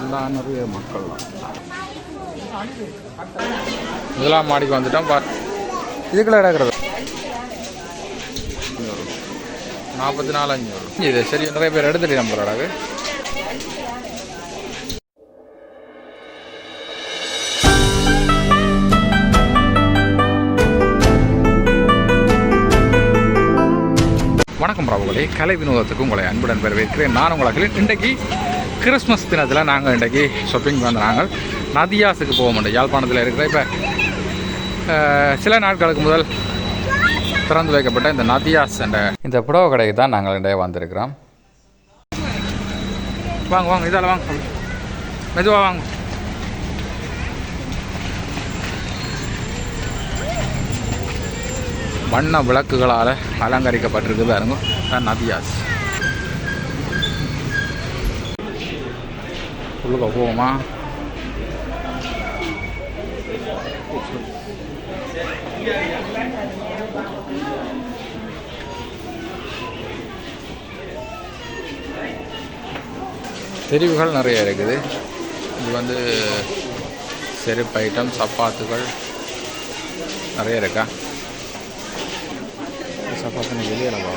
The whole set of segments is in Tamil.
எல்லாம் நிறைய மக்கள் முதலாம் மாடிக்கு வந்துட்டோம் பா இதுக்குள்ள கிடக்கிறது. நாற்பத்தி நாலு அஞ்சூறு இது சரி நிறைய பேர் எடுத்துட்டு நம்புறாங்க வணக்கம் ராவுகளே கலை வினோதத்துக்கு உங்களை அன்புடன் வரவேற்கிறேன். நான் உங்களை இன்றைக்கு கிறிஸ்மஸ் தினத்தில் நாங்கள் இன்றைக்கு ஷாப்பிங் வந்த நாங்கள் நதியாஸுக்கு போக மாட்டோம் யாழ்ப்பாணத்தில் இருக்கிற இப்போ சில நாட்களுக்கு முதல் திறந்து வைக்கப்பட்ட இந்த நதியாஸ் என்ற இந்த புடவை கடைக்கு தான் நாங்கள் இன்றைய வந்திருக்கிறோம். வாங்க வாங்க இதால் வாங்க. மெதுவாக வாங்க. வண்ண விளக்குகளால் அலங்கரிக்கப்பட்டிருக்கு பாருங்க தான் நதியாஸ் உள்ளுக்க போவோமா? தெரிவுகள் நிறைய இருக்குது. இது வந்து செருப்பு ஐட்டம் சப்பாத்துகள் நிறைய இருக்கா? சப்பாத்து வெளியே நம்ம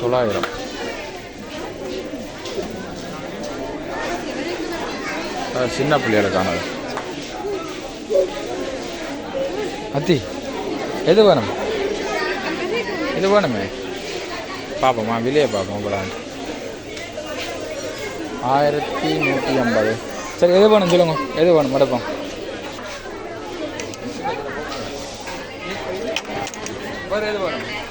தொள்ளாயிரம் சின்ன சின்ன பிள்ளைகளுக்கானது அத்தி எது வேணும்? இது வேணுமே? பார்ப்போமா விலையை பார்ப்போம் இப்போலாம் ஆயிரத்தி நூற்றி ஐம்பது. சரி எது வேணும் சொல்லுங்க. எது வேணும்? எடுப்போம். வேறு எது வேணும்?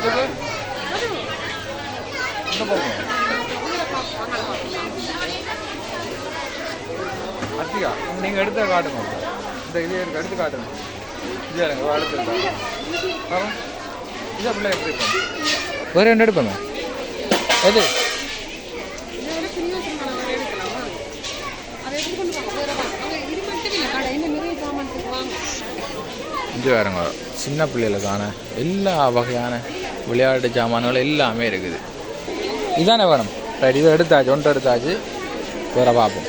இதுக்கு? அத்தியா நீங்கள் எடுத்த காட்டுங்க. இந்த இது எனக்கு எடுத்து காட்டுங்க. இது எனக்கு அடுத்து வரும். இது அப்படிலாம் எப்படி இருக்கும் வேறு ரெண்டு எடுப்பாங்க. எது? இது வேறுங்க சின்ன பிள்ளைகளுக்கான எல்லா வகையான விளையாட்டு சாமான்கள் எல்லாமே இருக்குது. இதானே வேணும்? ரைட் இதை எடுத்தாச்சு ஒன்று எடுத்தாச்சு. வேற பார்ப்போம்.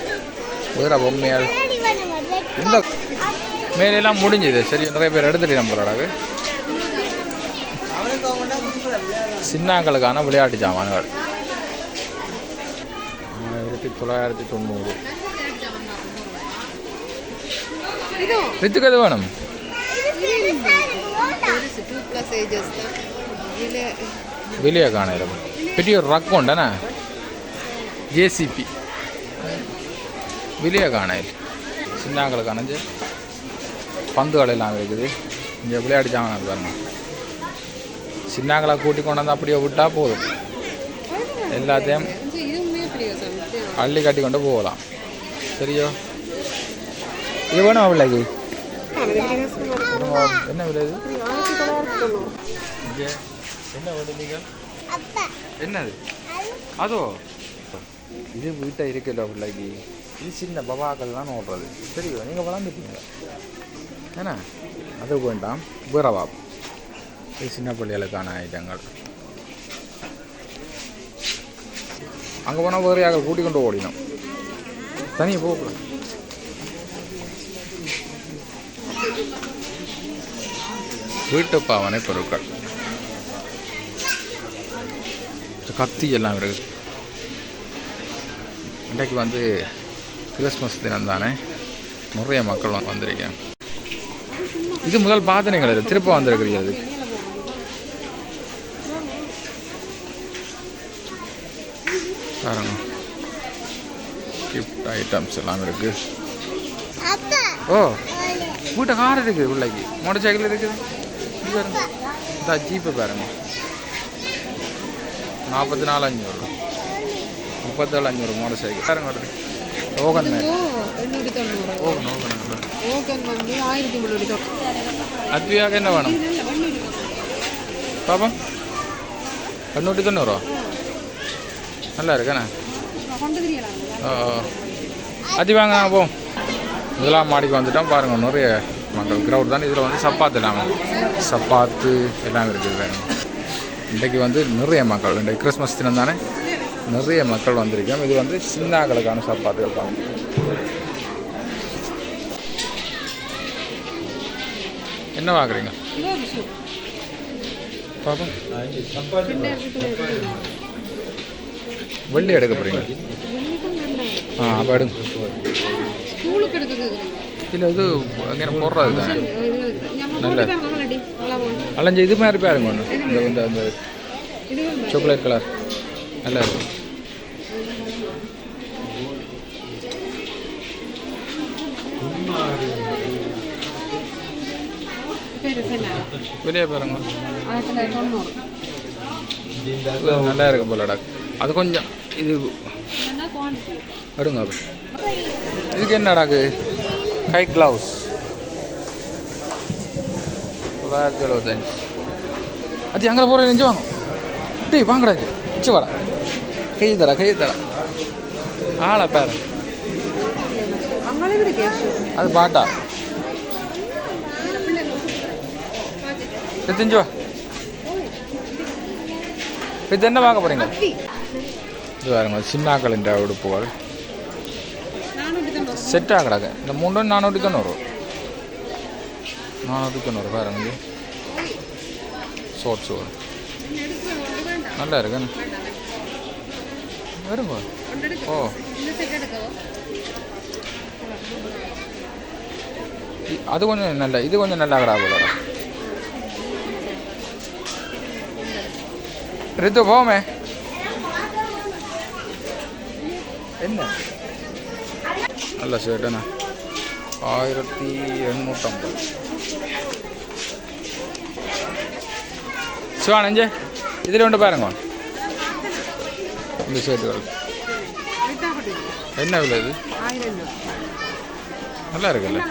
வேற பொம்மையால். இந்த மேலெல்லாம் முடிஞ்சுது. சரி நிறைய பேர் எடுத்துட்டு நம்புறாங்க சின்னாங்களுக்கான விளையாட்டு சாமான்கள் ஆயிரத்தி தொள்ளாயிரத்தி தொண்ணூறு. வித்துக்கு எது வேணும்? வெளியே காணும் பெரிய ஒரு ரக்கம் உண்டனா ஜேசிபி வெளியே காணும் சின்னாங்களை காணஞ்சு பந்துகள் எல்லாம் இருக்குது. இங்கே விளையாடி ஜாமான் பாருங்க. சின்னாங்களை கூட்டி கொண்டு வந்து அப்படியே விட்டால் போதும். எல்லாத்தையும் அள்ளி கட்டி கொண்டு போகலாம். சரியோ? இது வேணும் அவ்வளோக்கு என்ன விலை இது? என்ன விடுதீங்க என்னது? அதோ? இது வீட்டை இருக்குல்ல பிள்ளைக்கு இது சின்ன பவாக்கள்லாம் ஓடுறது. தெரியும் நீங்கள் வளர்ந்துட்டீங்க. ஏன்னா அது வேண்டாம். வீரவா இது சின்ன பிள்ளைகளுக்கான ஐட்டங்கள். அங்கே போனால் வேறு யாரை கூட்டி கொண்டு ஓடினோம். தனியாக போகக்கூடாது வீட்டு பாவனை பொருட்கள் இந்த கத்தி எல்லாம் இருக்குது இன்றைக்கு வந்து கிறிஸ்மஸ் தினம் தானே நிறைய மக்கள் வந்திருக்கேன் இது முதல் பாத்தனைகள் இது. திருப்ப வந்திருக்கிறீங்க பாருங்க. கிஃப்ட் ஐட்டம்ஸ் எல்லாம் இருக்கு. ஓ வீட்டை கார் இருக்குது பிள்ளைக்கு மோட்டர் சைக்கிள் இருக்குது. பாருங்க. இந்த ஜீப்பை பாருங்கள் நாற்பத்தி நாலு அஞ்சூறு. முப்பத்தேழு அஞ்சூறு மோட்டர் சைக்கிள். பாருங்க வருது ஓகன் ஓகன் ஓகன் வந்து ஆயிரத்தி அத்வியாக என்ன வேணும்? பாப்பா எண்ணூற்றி தொண்ணூறோ நல்லா தெரியலாம் அதி வாங்க போ முதலாம் மாடிக்கு வந்துட்டோம். பாருங்க நிறைய மக்கள். க்ரௌட் தான். இதில் வந்து சப்பாத்து எல்லாமே சப்பாத்து எல்லாம் இருக்குது. இன்றைக்கு வந்து நிறைய மக்கள் இன்றைக்கு கிறிஸ்மஸ் தினம் தானே? நிறைய மக்கள் வந்திருக்கோம் இது வந்து சின்னாக்களுக்கான சப்பாத்துகள் தான். என்ன வாங்குறீங்க? பாப்போம். வெள்ளி எடுக்க போகிறீங்க ஆ அப்போ எடுங்க. இல்லை இது அங்கே போடுறது தானே நம்ம நல்ல. போட்டு வாங்கலடி நல்லா போகும் அலைஞ்சு இது மாதிரி பாருங்க ஒன்று இந்த இந்த இது சாக்லேட் கலர் நல்லா இருக்கும். வெளியே பாருங்க. நல்லா இருக்கு போலடா அது கொஞ்சம் இது அப்படி. இதுக்கு என்னடாக்கு கை க்ளவுஸ். தொள்ளாயிரத்தி எழுபத்தஞ்சு அது அங்கே போகிற நெஞ்சு வாங்க டேய் வாங்கடா வச்சு வாடா கை தடா கை தடா ஆளை பாரு அது பாட்டா எடுத்துஞ்சு வா இது என்ன வாங்க போகிறீங்க இது பாருங்க சின்னாக்களின் உடுப்புகள் நானூற்றி தொண்ணூறு செட் ஆகடாங்க இந்த மூணு நானூற்றி தொண்ணூறு நானூற்றி தொண்ணூறு பாருங்க இது ஷோர்ட்ஸ் வரும்? எடுக்கிறேன் ஒன்று வேண்டாம் நல்லா இருக்கு வருங்க ஒன்று எடுக்க ஓ இந்த செட் எடுக்கவோ இ- அது கொஞ்சம் நல்ல இது கொஞ்சம் நல்லா கடா போல ரித்து போமே என்ன நல்ல ஷர்ட் என்ன ஆயிரத்தி எண்ணூற்றம்பது சிவானஞ்சு இதில் ஒன்று பாருங்க இந்த ஷர்ட்டுகள் என்ன விலை இது நல்லா இருக்குல்ல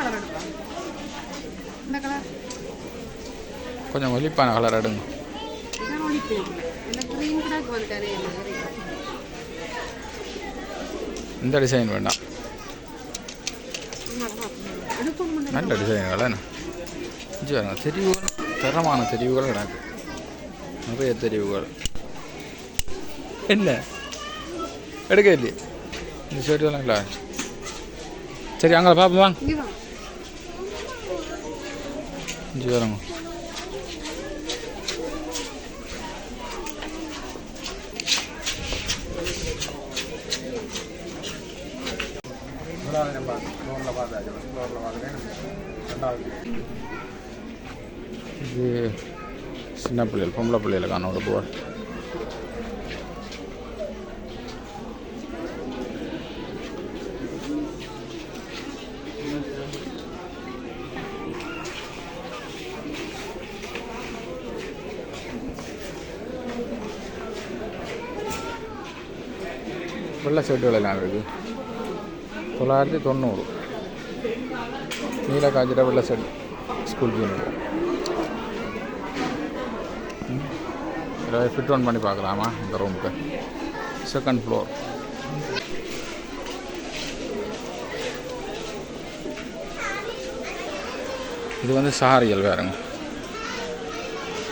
கொஞ்சம் ஒலிப்பான கலர் எடுங்க இந்த டிசைன் வேண்டாம் நல்ல டிசைன்கள் என்ன தெரிவுகள் தரமான தெரிவுகள் கிடக்கு நிறைய தெரிவுகள் என்ன எடுக்க இல்லையே இந்த ஷர்ட்டுலாம் இல்லை சரி அங்கே பார்ப்போம் வாங்க இங்கே வா இஞ்சி வரங்க இது சின்ன பிள்ளைகள் பொம்பளை பிள்ளைகளுக்கான உடுப்புகள் வெள்ளை ஷர்ட்டுகள் எல்லாம் இருக்குது தொள்ளாயிரத்தி தொண்ணூறு. நீல காஞ்சிட வெள்ளை செட் ஸ்கூல் இதில் ஃபிட் ஒன் பண்ணி பார்க்கலாமா இந்த ரூமுக்கு செகண்ட் ஃப்ளோர் இது வந்து சாரிகள் வேறுங்க.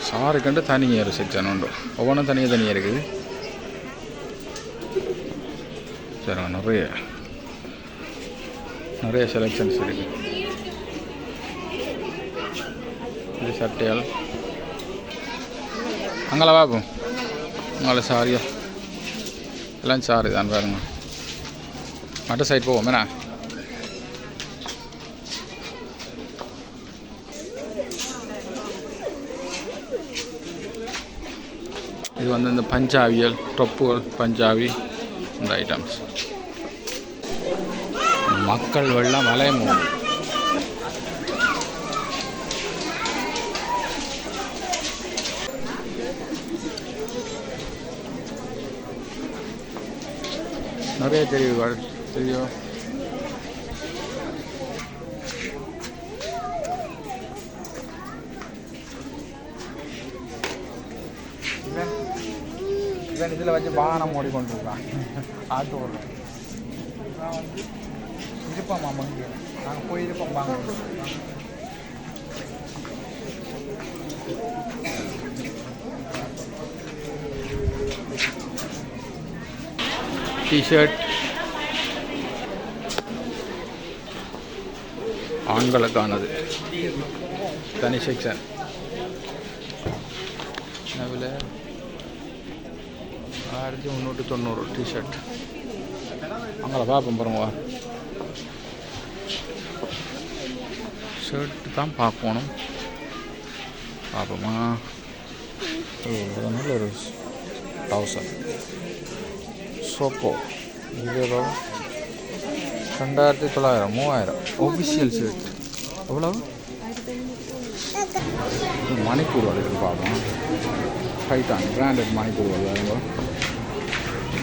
சாரிக்கண்டு தனியாக ஒரு செக்ஷன் உண்டு. ஒவ்வொன்றும் தனியாக தனியாக இருக்குது. சரிங்க நிறைய. நிறைய செலெக்ஷன்ஸ் இருக்குது இது சட்டையால் அங்கே பார்ப்போம் உங்களை சாரியா எல்லாம் சாரி தான் பாருங்க. மற்ற சைட் போவோம் என்ன? இது வந்து இந்த பஞ்சாவியல் டொப்புகள் பஞ்சாபி இந்த ஐட்டம்ஸ் மக்கள் வெள்ளம் வலைய நிறைய தெரிவுகள் தெரியும். இவன் இவன் இதில் வச்சு வாகனம் ஓடிக்கொண்டிருக்கான். ஆட்டு ஓடுறான். நான் வந்து இருப்போம்மா மங்கி நாங்கள் போய் இருப்போம் வாங்க. டிஷர்ட் ஆண்களுக்கானது. தனி செக்ஷன் விலை ஆயிரத்தி முந்நூற்றி தொண்ணூறு டிஷர்ட் அங்கே பார்ப்போம் பாருங்க. ஷர்ட் தான் பார்க்கணும். பார்ப்போமா? ஓ, நல்ல ஒரு டவுசர் சோப்போ இது எவ்வளோ ரெண்டாயிரத்தி தொள்ளாயிரம் மூவாயிரம் ஒஃபிஷியல் ஷர்ட் எவ்வளவு இது மணிப்பூர் வளையல் பார்ப்போம் பைத்தான் பிராண்டட் மணிப்பூர் வளையல்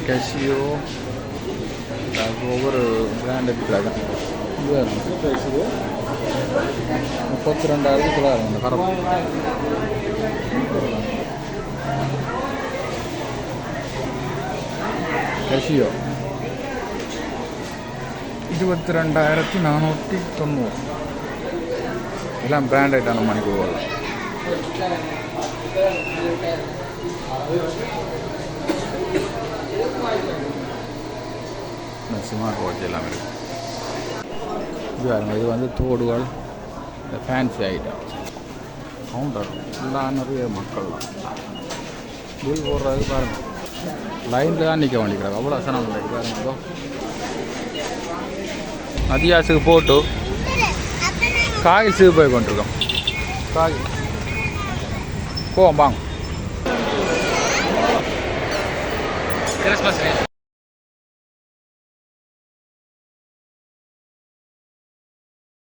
கேஷியோ அது ஒவ்வொரு பிராண்டட் தான் இது முப்பத்தி ரெண்டாயிரத்தி தொள்ளாயிரம் இந்த கரம் Casio இருபத்தி ரெண்டாயிரத்தி நானூற்றி தொண்ணூறு. எல்லாம் பிராண்டடான மணிக்கூர் வரலாம் ஸ்மார்ட் வாட்ச் எல்லாம் இருக்கு. இது பாருங்க இது வந்து தோடுகள் இந்த ஃபேன்சி ஐட்டம் கவுண்டர் எல்லாம் நிறைய மக்கள்லாம். பில் போடுறது பாருங்க. லைனில் தான் நிற்க வேண்டிக்கிறாங்க அவ்வளோ அசனம் இல்லை பாருங்க இதோ. போட்டு காய் சீவு போய் கொண்டிருக்கோம். காயில் போவோம் வாங்க. கிறிஸ்மஸ்